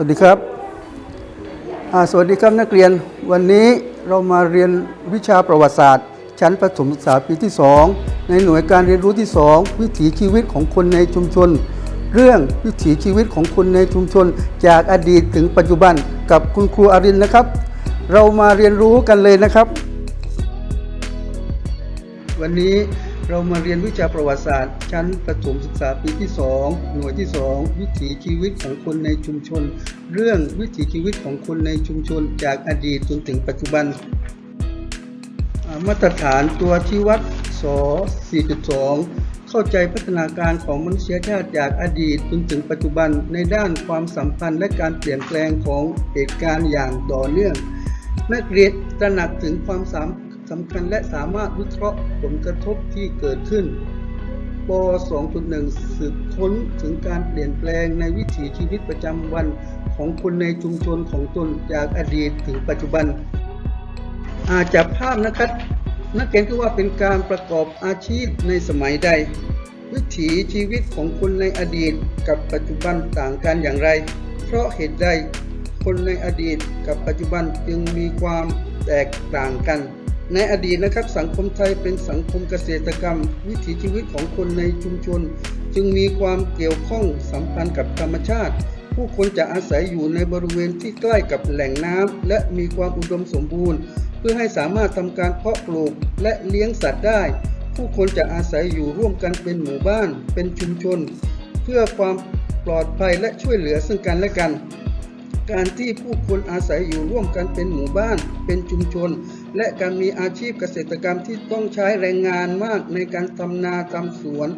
วัสดีครับ สวัสดีครับนักเรียน วันนี้เรามาเรียนวิชาประวัติศาสตร์ ชั้นประถมศึกษาปีที่ 2 ในหน่วยการเรียนรู้ที่ 2 วิถีชีวิตของคนในชุมชน เรื่องวิถีชีวิตของคนในชุมชน จากอดีตถึงปัจจุบันกับคุณครูอารินนะครับ เรามาเรียนรู้กันเลยนะครับ วันนี้ เรามาเรียนวิชาประวัติศาสตร์ ชั้นประถมศึกษาปีที่ 2 หน่วยที่ 2 วิถีชีวิตของคนในชุมชน เรื่องวิถีชีวิตของคนในชุมชนจากอดีตจนถึงปัจจุบัน มาตรฐานตัวชี้วัดส4.2 เข้าใจพัฒนาการของมนุษยชาติจากอดีตจนถึงปัจจุบันในด้านความสัมพันธ์และการเปลี่ยนแปลงของเหตุการณ์อย่างต่อเนื่อง นักเรียนตระหนักถึงความสำ สำคัญและสามารถวิเคราะห์ผลกระทบที่เกิดขึ้นป 2.1 สืบค้นถึงการเปลี่ยนแปลงในวิถีชีวิตประจำวันของคนในชุมชนของตนจากอดีตถึงปัจจุบัน อาจากภาพนะครับนักเรียนก็ว่าเป็นการประกอบอาชีพในสมัยใด วิถีชีวิตของคนในอดีตกับปัจจุบันต่างกันอย่างไร เพราะเหตุใดคนในอดีตกับปัจจุบันจึงมีความแตกต่างกัน ในอดีตนะครับสังคมไทยเป็นสังคมเกษตรกรรม วิถีชีวิตของคนในชุมชน จึงมีความเกี่ยวข้องสัมพันธ์กับธรรมชาติ ผู้คนจะอาศัยอยู่ในบริเวณที่ใกล้กับแหล่งน้ำและมีความอุดมสมบูรณ์ เพื่อให้สามารถทำการเพาะปลูกและเลี้ยงสัตว์ได้ ผู้คนจะอาศัยอยู่ร่วมกันเป็นหมู่บ้าน เป็นชุมชน เพื่อความปลอดภัยและช่วยเหลือซึ่งกันและกัน การที่ผู้คนอาศัยอยู่ร่วมกันเป็นหมู่บ้าน เป็นชุมชน และการมีอาชีพเกษตรกรรมที่ต้องใช้แรงงานมากในการทำนาทำสวน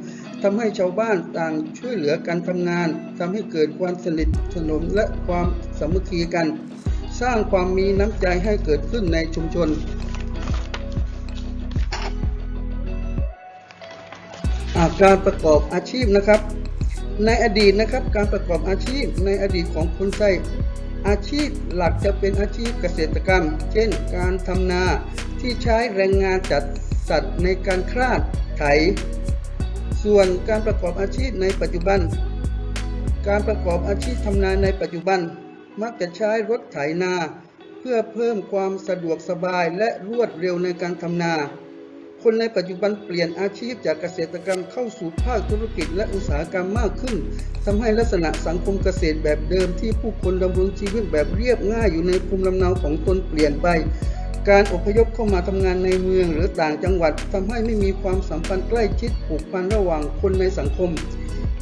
ทำให้ชาวบ้านต่างช่วยเหลือกันทำงานทำให้เกิดความสนิทสนมและความสามัคคีกัน สร้างความมีน้ำใจให้เกิดขึ้นในชุมชนาการประกอบอาชีพนะครับ ในอดีตนะครับการประกอบอาชีพในอดีตของคนไทย อาชีพหลักจะเป็นอาชีพเกษตรกรรม เช่น การทำนาที่ใช้แรงงานจัดสัตว์ในการคลาดไถ ส่วนการประกอบอาชีพในปัจจุบัน การประกอบอาชีพทำนาในปัจจุบัน มักจะใช้รถไถนา เพื่อเพิ่มความสะดวกสบายและรวดเร็วในการทำนา คนในปัจจุบันเปลี่ยนอาชีพจากเกษตรกรรมเข้าสู่ภาคธุรกิจและอุตสาหกรรมมากขึ้นทำให้ลักษณะสังคมเกษตรแบบเดิมที่ผู้คนดำรงชีวิตแบบเรียบง่ายอยู่ในภูมิลำเนาของตนเปลี่ยนไป การอพยพเข้ามาทำงานในเมืองหรือต่างจังหวัดทำให้ไม่มีความสัมพันธ์ใกล้ชิดผูกพันระหว่างคนในสังคม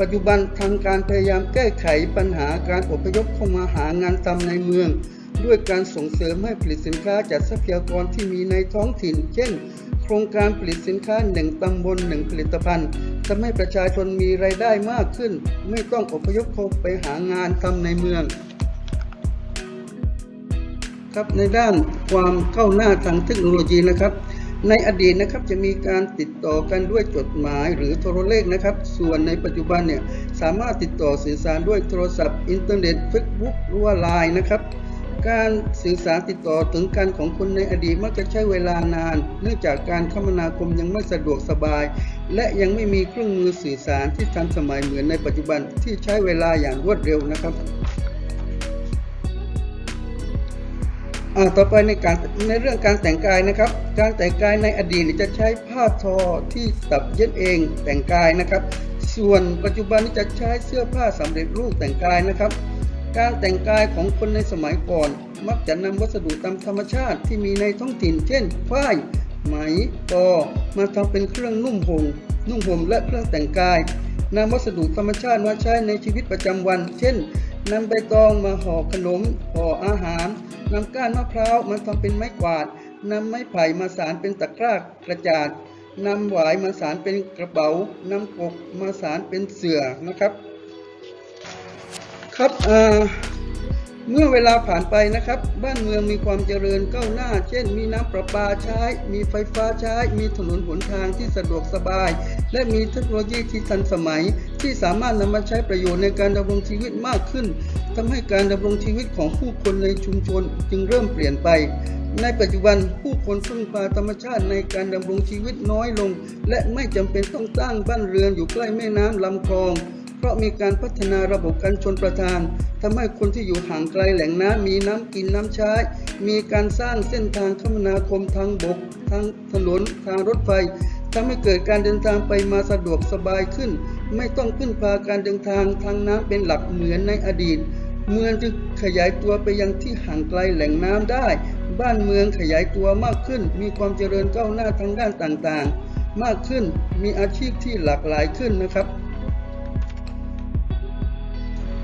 ปัจจุบันทางการพยายามแก้ไขปัญหาการอพยพเข้ามาหางานทำในเมือง ด้วยการส่งเสริมให้ผลิตสินค้าจากทรัพยากรที่มีในท้องถิ่น เช่น ครงการผลิตสินค้าหนึ่งตำบลหนึ่งผลิตภัณฑ์ทำให้ประชาชนมีไรายได้มากขึ้น ไม่ต้องอพยพเขาไปหางานทำในเมือง ครับในด้านความก้าวหน้าทางเทคโนโลยีนะครับ ในอดีตนะครับจะมีการติดต่อกันด้วยจดหมายหรือโทรเลขนะครับ ส่วนในปัจจุบันเนี่ยสามารถติดต่อสื่อสารด้วยโทรศัพท์ อินเทอร์เน็ตเฟซบุ๊กหรือว่าไลน์นะครับ การสื่อสารติดต่อถึงกันของคนในอดีตมักจะใช้เวลานาน เนื่องจากการคมนาคมยังไม่สะดวกสบาย และยังไม่มีเครื่องมือสื่อสารที่ทันสมัยเหมือนในปัจจุบันที่ใช้เวลาอย่างรวดเร็วนะครับต่อไปในการในเรื่องการแต่งกายนะครับ การแต่งกายในอดีตจะใช้ผ้าทอที่ตัดเย็บเองแต่งกายนะครับ ส่วนปัจจุบันนี้จะใช้เสื้อผ้าสำเร็จรูปแต่งกายนะครับ การแต่งกายของคนในสมัยก่อน มักจะนำวัสดุตามธรรมชาติที่มีในท้องถิ่น เช่นฝ้ายไหมตอมาทำเป็นเครื่องนุ่มห่มนุ่งห่มและเครื่องแต่งกายนำวัสดุธรรมชาติมาใช้ในชีวิตประจำวัน เช่นนำใบตองมาห่อขนมห่ออาหารนำก้านมะพร้าวมาทำเป็นไม้กวาดนำไม้ไผ่มาสารเป็นตะกร้ากระจาดนำหวายมาสารเป็นกระเป๋านำกกมาสารเป็นเสื่อนะครับ ครับเมื่อเวลาผ่านไปนะครับ บ้านเมืองมีความเจริญก้าวหน้า เช่น มีน้ำประปาใช้ มีไฟฟ้าใช้ มีถนนหนทางที่สะดวกสบาย และมีเทคโนโลยีที่ทันสมัย ที่สามารถนำมาใช้ประโยชน์ในการดำรงชีวิตมากขึ้นทำให้การดำรงชีวิตของผู้คนในชุมชนจึงเริ่มเปลี่ยนไป ในปัจจุบันผู้คนพึ่งพาธรรมชาติในการดำรงชีวิตน้อยลง และไม่จำเป็นต้องตั้างบ้านเรือนอยู่ใกล้แม่น้ำลำคลอง เพราะมีการพัฒนาระบบการชนประทานทำให้คนที่อยู่ห่างไกลแหล่งน้ำมีน้ำกินน้ำใช้ มีการสร้างเส้นทางคมนาคมทางบก ทางถนนทางรถไฟทำให้เกิดการเดินทางไปมาสะดวกสบายขึ้น ไม่ต้องพึ่งพาการเดินทางทางน้ำเป็นหลักเหมือนในอดีต เมืองจึงขยายตัวไปยังที่ห่างไกลแหล่งน้ำได้ บ้านเมืองขยายตัวมากขึ้น มีความเจริญก้าวหน้าทางด้านต่างๆ มากขึ้นมีอาชีพที่หลากหลายขึ้นนะครับ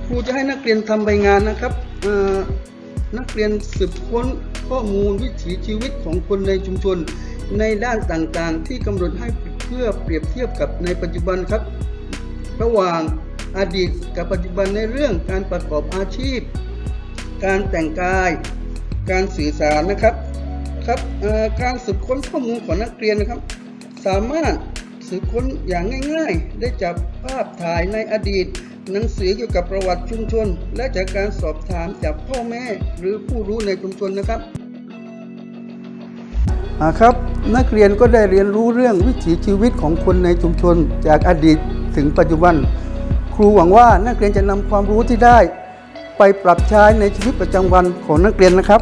ครูจะให้นักเรียนทำใบงานนะครับนักเรียนสืบค้นข้อมูลวิถีชีวิตของคนในชุมชน ในด้านต่างๆ ที่กำหนดให้เพื่อเปรียบเทียบกับในปัจจุบันครับ ระหว่างอดีตกับปัจจุบันในเรื่องการประกอบอาชีพ การแต่งกาย การสื่อสารนะครับครับการสืบค้นข้อมูลของนักเรียนนะครับ สามารถสืบค้นอย่างง่าย ๆ ได้จากภาพถ่ายในอดีต หนังสือเกี่ยวกับประวัติชุมชน และจากการสอบถามจากพ่อแม่หรือผู้รู้ในชุมชนนะครับครับนักเรียนก็ได้เรียนรู้เรื่องวิถีชีวิตของคนในชุมชน จากอดีตถึงปัจจุบัน ครูหวังว่านักเรียนจะนำความรู้ที่ได้ ไปปรับใช้ในชีวิตประจำวันของนักเรียนนะครับ